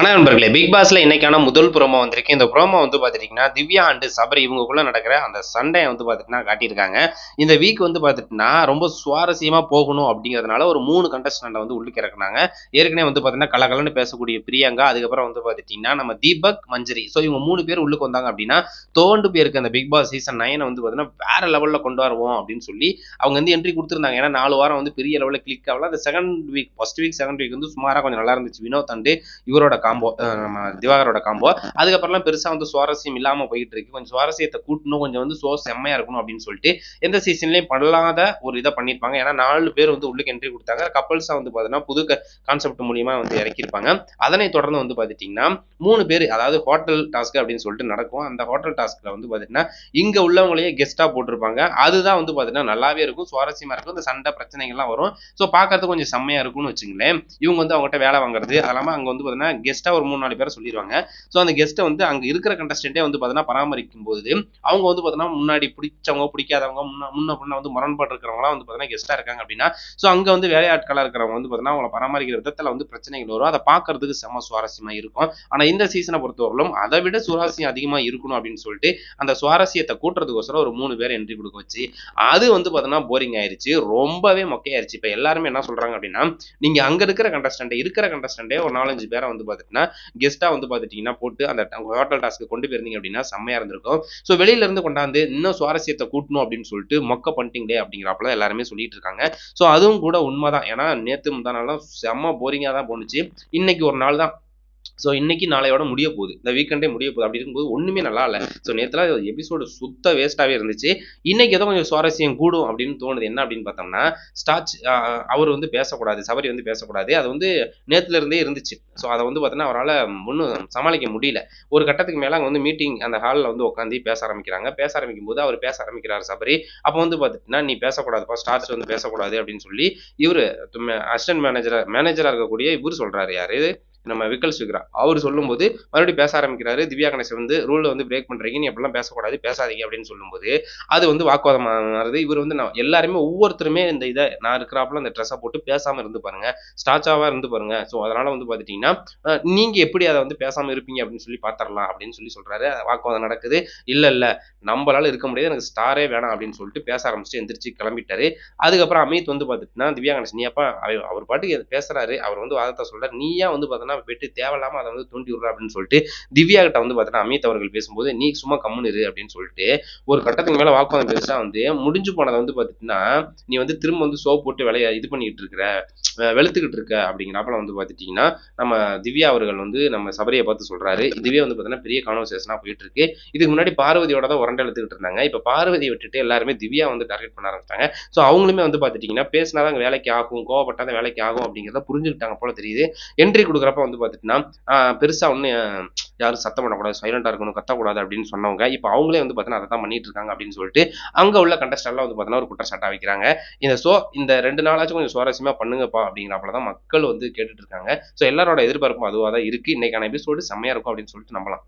வணக்கம் நண்பர்களே. பிக் பாஸ்ல இன்னைக்கான முதல் ப்ரோமோ வந்திருக்கு. இந்த ப்ரோமோ வந்து பாத்துட்டீங்கன்னா திவ்யா அண்டு சபரி இவங்களுக்குள்ள நடக்கிற அந்த சண்டையை வந்து பார்த்துட்டுனா காட்டியிருக்காங்க. இந்த வீக் வந்து பார்த்துட்டுனா ரொம்ப சுவாரஸ்யமா போகணும் அப்படிங்கிறதுனால ஒரு மூணு கண்டஸ்டண்ட்டை வந்து உள்ளுக்கு இறக்குனாங்க. ஏற்கனவே வந்து பார்த்தீங்கன்னா கலகலன்னு பேசக்கூடிய பிரியங்கா அதுக்கப்புறம் வந்து பாத்துட்டீங்கன்னா நம்ம தீபக் மஞ்சரி. ஸோ இவங்க மூணு பேர் உள்ளுக்கு வந்தாங்க அப்படின்னா தோண்டு போயிருக்க அந்த பிக் பாஸ் சீசன் நைனை வந்து பாத்தீங்கன்னா வேற லெவலில் கொண்டு வருவோம் அப்படின்னு சொல்லி அவங்க வந்து என்ட்ரி கொடுத்துருந்தாங்க. ஏன்னா நாலு வாரம் வந்து பெரிய லெவலில் கிளிக் ஆகல. அந்த second week first week second week வந்து சுமாராக கொஞ்சம் நல்லா இருந்துச்சு. வினோத் அண்டு இவரோட காம்போ நம்ம திவாகரோட காம்போ அதுக்கப்புறம்லாம் பெருசாக வந்து சுவாரஸ்யம் இல்லாமல் போயிட்டு இருக்கு. கொஞ்சம் சுவாரஸ்யத்தை கூட்டணும் கொஞ்சம் வந்து சோ செம்மையா இருக்கணும் அப்படின்னு சொல்லிட்டு எந்த சீசன்லையும் பண்ணலாத ஒரு இதை பண்ணியிருப்பாங்க ஏன்னா நாலு பேர் வந்து உள்ளுக்கு என்ட்ரி கொடுத்தாங்க. கப்பல்ஸாக வந்து பார்த்தீங்கன்னா புது கான்செப்ட் மூலியமா வந்து இறக்கியிருப்பாங்க அதனை தொடர்ந்து வந்து பார்த்துட்டிங்கன்னா மூணு பேர் அதாவது ஹோட்டல் டாஸ்க் அப்படின்னு சொல்லிட்டு நடக்கும். அந்த ஹோட்டல் டாஸ்க்ல வந்து பார்த்தீங்கன்னா இங்க உள்ளவங்களையே கெஸ்டா போட்டிருப்பாங்க. அதுதான் வந்து பார்த்தீங்கன்னா நல்லாவே இருக்கும். சுவாரஸ்யமா இருக்கும். இந்த சண்டை பிரச்சனைகள்லாம் வரும். ஸோ பார்க்கறதுக்கு கொஞ்சம் செம்மையா இருக்கும்னு வச்சுங்களேன். இவங்க வந்து அவங்ககிட்ட வேலை வாங்குறது அது இல்லாமல் அங்கே வந்து பார்த்தீங்கன்னா கெஸ்ட்டாக ஒரு மூணு நாலு பேரை சொல்லிடுவாங்க ஸோ அந்த கெஸ்ட்டை வந்து அங்கே இருக்கிற கண்டஸ்டண்ட்டே வந்து பார்த்தீங்கன்னா பராமரிக்கும் போது அவங்க வந்து பார்த்தீங்கன்னா முன்னாடி பிடிச்சவங்க பிடிக்காதவங்க முன்ன முன்ன பின்ன வந்து முரண்பாடு இருக்கிறவங்களாம் வந்து பார்த்தீங்கன்னா கெஸ்ட்டாக இருக்காங்க அப்படின்னா ஸோ அங்கே வந்து வேலையாட்களாக இருக்கிறவங்க வந்து பார்த்தீங்கன்னா அவங்கள பராமரிக்கிற விதத்தில் வந்து பிரச்சனைகள் வரும். அதை பார்க்கறதுக்கு செம்ம சுவாரஸ்யமாக இருக்கும். ஆனால் இந்த சீசனை பொறுத்தவரையிலும் அதை விட சுவாரஸ்யம் அதிகமாக இருக்கணும் அப்படின்னு சொல்லிட்டு அந்த சுவாரஸ்யத்தை கூட்டுறதுக்கோசரம் ஒரு மூணு பேர் என்ட்ரி கொடுக்க வச்சு அது வந்து பார்த்தீங்கன்னா போரிங் ஆயிடுச்சு ரொம்பவே மொக்கையாயிருச்சு. இப்போ எல்லாருமே என்ன சொல்றாங்க அப்படின்னா நீங்க அங்க இருக்கிற கண்டஸ்டன்ட் இருக்கிற கண்டஸ்டன்டே ஒரு நாலஞ்சு பேரை வந்து பார்த்துட்டீங்கன்னா கெஸ்டா வந்து பார்த்துட்டீங்கன்னா போட்டு அந்த ஹோட்டல் டாஸ்க்கு கொண்டு போயிருந்தீங்க அப்படின்னா செம்மையா இருந்திருக்கும். ஸோ வெளியில இருந்து கொண்டாந்து இன்னும் சுவாரஸ்யத்தை கூட்டணும் அப்படின்னு சொல்லிட்டு மொக்க பண்ணிட்டீங்களே அப்படிங்கிறப்பல எல்லாருமே சொல்லிட்டு இருக்காங்க. ஸோ அதுவும் கூட உண்மைதான். ஏன்னா நேத்து முந்தா நாளும் செம்ம போரிங்கா தான் போணுச்சு. இன்னைக்கு ஒரு நாள் தான். ஸோ இன்னைக்கு நாளையோட முடிய போகுது. இந்த வீக்கெண்டே முடிய போகுது. அப்படி இருக்கும்போது ஒன்றுமே நல்லா இல்லை. ஸோ நேற்றுலாம் எபிசோடு சுத்த வேஸ்ட்டாகவே இருந்துச்சு. இன்னைக்கு ஏதோ கொஞ்சம் சுவாரஸ்யம் கூடும் அப்படின்னு தோணுது. என்ன அப்படின்னு பார்த்தோம்னா ஸ்டாச் அவர் வந்து பேசக்கூடாது. சபரி வந்து பேசக்கூடாது. அது வந்து நேத்துல இருந்தே இருந்துச்சு. ஸோ அதை வந்து பார்த்தோன்னா அவரால் ஒன்றும் சமாளிக்க முடியல. ஒரு கட்டத்துக்கு மேலே அங்கே வந்து மீட்டிங் அந்த ஹாலில் வந்து உட்காந்து பேச ஆரம்பிக்கிறாங்க. பேச ஆரம்பிக்கும் போது அவர் பேச ஆரம்பிக்கிறார் சபரி. அப்போ வந்து பார்த்துட்டுனா நீ பேசக்கூடாதுப்பா ஸ்டார்ஸ் வந்து பேசக்கூடாது. அப்படின்னு சொல்லி இவர் அசிஸ்டன்ட் மேனேஜராக மேனேஜராக இருக்கக்கூடிய இவர் சொல்கிறாரு யாரு? நம்ம விக்கல் சுக்ரா. அவர் சொல்லும்போது மறுபடியும் பேச ஆரம்பிக்கிறாரு. திவ்யா கணேசன் வந்து ரூலில் வந்து பிரேக் பண்றீங்க. நீ அப்படிலாம் பேசக்கூடாது. பேசாதீங்க. அப்படின்னு சொல்லும்போது அது வந்து வாக்குவாதமானது இவர் வந்து நான் எல்லாருமே ஒவ்வொருத்தருமே இந்த இதை நான் இருக்கிறாப்புல இந்த ட்ரெஸ்ஸை போட்டு பேசாம இருந்து பாருங்க. ஸ்டாச்சாவா இருந்து பாருங்க. ஸோ அதனால வந்து பார்த்துட்டிங்கன்னா நீங்க எப்படி அதை வந்து பேசாம இருப்பீங்க அப்படின்னு சொல்லி பாத்திரலாம் அப்படின்னு சொல்லி சொல்றாரு. வாக்குவாதம் நடக்குது. இல்ல இல்ல. நம்மளால இருக்க முடியாது. எனக்கு ஸ்டாரே வேணாம். அப்படின்னு சொல்லிட்டு பேச ஆரம்பிச்சுட்டு எந்திரிச்சு கிளம்பிட்டாரு. அதுக்கப்புறம் அமித் வந்து பார்த்துட்டுனா திவ்யா கணேசன் நீ அப்பா அவர் பாட்டுக்கு பேசுறாரு. அவர் வந்து வாதத்தை சொல்றாரு. நீயா வந்து பார்த்தோன்னா வெட்டு தேவையில்லாம அதை வந்து தூண்டி விடுற அப்படின்னு சொல்லிட்டு திவ்யா கிட்ட வந்து பார்த்தீங்கன்னா அமித் அவர்கள் பேசும்போது நீ சும்மா கம்முன்னு இரு அப்படின்னு சொல்லிட்டு ஒரு கட்டத்துக்கு மேல வாக்குவாதம் பெருசா வந்து முடிஞ்சு போனதை வந்து பார்த்தீங்கன்னா நீ வந்து திரும்ப வந்து சோப் போட்டு விளைய இது பண்ணிட்டு இருக்கிற வெளுத்துக்கிட்டு இருக்க அப்படிங்கிறப்பல வந்து பார்த்துட்டீங்கன்னா நம்ம திவ்யா அவர்கள் வந்து நம்ம சபரியை பார்த்து சொல்றாரு. இதுவே வந்து பார்த்தீங்கன்னா பெரிய கான்வர்சேஷனா போயிட்டு இருக்கு. இதுக்கு முன்னாடி பார்வதியோட தான் உரண்டை எடுத்துக்கிட்டு இருந்தாங்க. இப்போ பார்வதியை விட்டுட்டு எல்லாருமே திவ்யா வந்து டார்கெட் பண்ண ஆரம்பிச்சிட்டாங்க. ஸோ அவங்களுமே வந்து பார்த்துட்டீங்கன்னா பேசினாதான் வேலைக்கு ஆகும் கோவப்பட்டாதான் வேலைக்கு ஆகும் அப்படிங்கிறத புரிஞ்சுக்கிட்டாங்க போல தெரியுது. என்ட்ரி கொடுக்குறப்ப வந்து பார்த்துட்டுனா பெருசா ஒன்று யாரும் சத்தம் பண்ணக்கூடாது சைலண்டா இருக்கணும் கத்தக்கூடாது அப்படின்னு சொன்னவங்க இப்போ அவங்களே வந்து பார்த்தீங்கன்னா அதை தான் பண்ணிட்டு இருக்காங்க அப்படின்னு சொல்லிட்டு அங்க உள்ள கண்டஸ்டெல்லாம் வந்து பார்த்தீங்கன்னா ஒரு குற்றச்சாட்டா வைக்கிறாங்க. இந்த ஷோ இந்த ரெண்டு நாளாச்சும் கொஞ்சம் சுவாரஸ்யமா பண்ணுங்கப்பா அப்படிங்கிறப்பல தான் மக்கள் வந்து கேட்டுட்டு இருக்காங்க. ஸோ எல்லாரோட எதிர்பார்ப்பும் அதுவாக தான் இருக்கு. இன்னைக்கான எபிசோடு செம்மையா இருக்கும் அப்படின்னு சொல்லிட்டு நம்பலாம்.